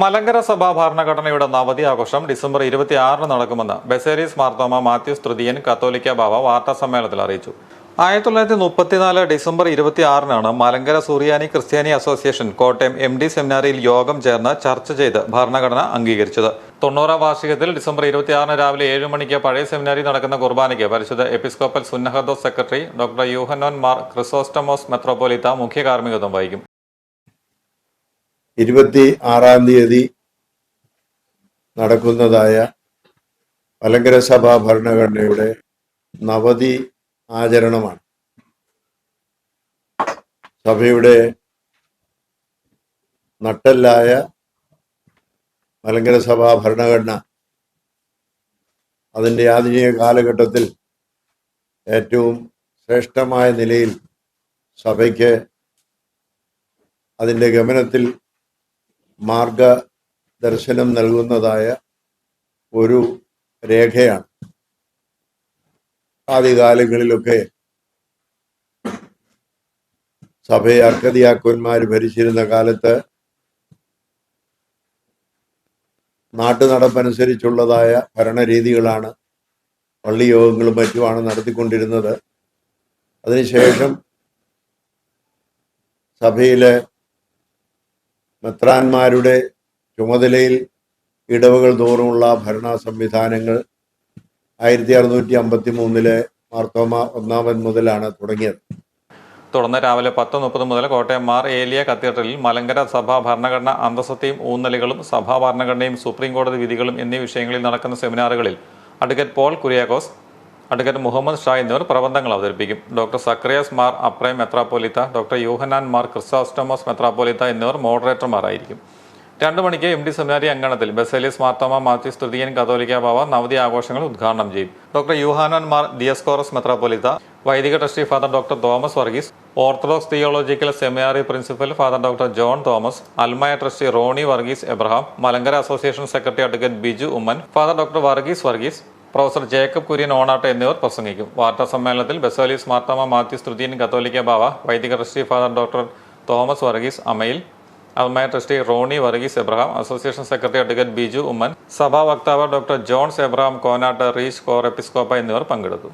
മലങ്കര സഭാ ഭരണഘടനയുടെ നവതി ആഘോഷം ഡിസംബർ ഇരുപത്തിയാറിന് നടക്കുമെന്ന് ബസേരീസ് മാർത്തോമ മാത്യു തൃതീയൻ കത്തോലിക്ക ബാബ വാർത്താ സമ്മേളനത്തിൽ അറിയിച്ചു. ആയിരത്തി തൊള്ളായിരത്തി മുപ്പത്തിനാല് ഡിസംബർ ഇരുപത്തിയാറിനാണ് മലങ്കര സൂറിയാനി ക്രിസ്ത്യാനി അസോസിയേഷൻ കോട്ടയം എം ഡി സെമിനാറിയിൽ യോഗം ചേർന്ന് ചർച്ച ചെയ്ത് ഭരണഘടന അംഗീകരിച്ചത്. തൊണ്ണൂറാം വാർഷികത്തിൽ ഡിസംബർ ഇരുപത്തിയാറിന് രാവിലെ ഏഴ് മണിക്ക് പഴയ സെമിനാരി നടക്കുന്ന കുർബാനയ്ക്ക് പരിശുദ്ധ എപ്പിസ്കോപ്പൽ സുന്നഹദോസ് സെക്രട്ടറി ഡോക്ടർ യൂഹനോൻ മാർ ക്രിസോസ്റ്റമോസ് മെത്രോപൊലിത്ത മുഖ്യ കാർമ്മികത്വം വഹിക്കും. ഇരുപത്തി ആറാം തീയതി നടക്കുന്നതായ മലങ്കര സഭാ ഭരണഘടനയുടെ നവതി ആചരണമാണ്. സഭയുടെ നട്ടല്ലായ മലങ്കര സഭാ ഭരണഘടന അതിന്റെ ആധുനിക കാലഘട്ടത്തിൽ ഏറ്റവും ശ്രേഷ്ഠമായ നിലയിൽ സഭയ്ക്ക് അതിന്റെ ഗമനത്തിൽ മാർഗദർശനം നൽകുന്നതായ ഒരു രേഖയാണ്. ആദ്യകാലങ്ങളിലൊക്കെ സഭയെ അർക്കതിയാക്കന്മാർ ഭരിച്ചിരുന്ന കാലത്ത് നാട്ടു നടപ്പനുസരിച്ചുള്ളതായ ഭരണരീതികളാണ് പള്ളി യോഗങ്ങളും മറ്റുമാണ് നടത്തിക്കൊണ്ടിരുന്നത്. അതിനുശേഷം സഭയിലെ മെത്രാന്മാരുടെ ചുമതലയിൽ ഇടവകൾ തോറുമുള്ള ഭരണ സംവിധാനങ്ങൾ ആയിരത്തി അറുന്നൂറ്റി അമ്പത്തി മൂന്നിലെ മാർത്തോമ ഒന്നാമൻ മുതലാണ് തുടങ്ങിയത്. തുടർന്ന് രാവിലെ പത്ത് മുപ്പത് മുതൽ കോട്ടയം മാർ ഏലിയ കത്തീഡ്രലിൽ മലങ്കര സഭാ ഭരണഘടന അന്തസ്സത്തെയും ഊന്നലുകളും സഭാ ഭരണഘടനയും സുപ്രീം കോടതി വിധികളും എന്നീ വിഷയങ്ങളിൽ നടക്കുന്ന സെമിനാറുകളിൽ advocate Paul Kuriakose advocate Muhammad Shah എന്നിവർ പ്രബന്ധങ്ങൾ അവതരിപ്പിക്കും. ഡോക്ടർ സക്രിയാസ് മാർ അപ്രൈം മെത്രാപ്പോലിത്ത ഡോക്ടർ യൂഹനാൻ മാർ ക്രിസ്താസ്റ്റമോസ് മെത്രാപ്പോലിത്ത എന്നിവർ മോഡറേറ്റർമാരായിരിക്കും. രണ്ടു മണിക്ക് എം ഡി സെമിനാരി അങ്കണത്തിൽ ബസേലിസ് മാർത്തോമ മാത്യു സ്തുതിയൻ കത്തോലിക്ക ബാവ നവതി ആഘോഷങ്ങൾ ഉദ്ഘാടനം ചെയ്യും. ഡോക്ടർ യുഹാനാൻ മാർ ഡിയസ്കോറസ് മെത്രാപ്പൊലിത്ത വൈദിക trustee father doctor Thomas Varghese orthodox theological seminary principal father doctor John Thomas അൽമായ trustee Ronnie Varghese Abraham Malankara association secretary advocate Biju Oommen father doctor Varghese Varghese professor Jacob Kurian Onattu എന്നിവർ പ്രസംഗിക്കും. വാർത്താ സമ്മേളനത്തിൽ ബസോലി മാർത്തോമ മാത്യു തൃതീയൻ കത്തോലിക്ക ബാവ വൈദിക trustee father doctor Thomas Varghese Amayil അൽമായ trustee Ronnie Varghese Abraham association secretary advocate Biju Oommen സഭാ വക്താവ് doctor Johns Abraham Konat റീച്ച് കോർ എപ്പിസ്കോപ്പ എന്നിവർ പങ്കെടുത്തു.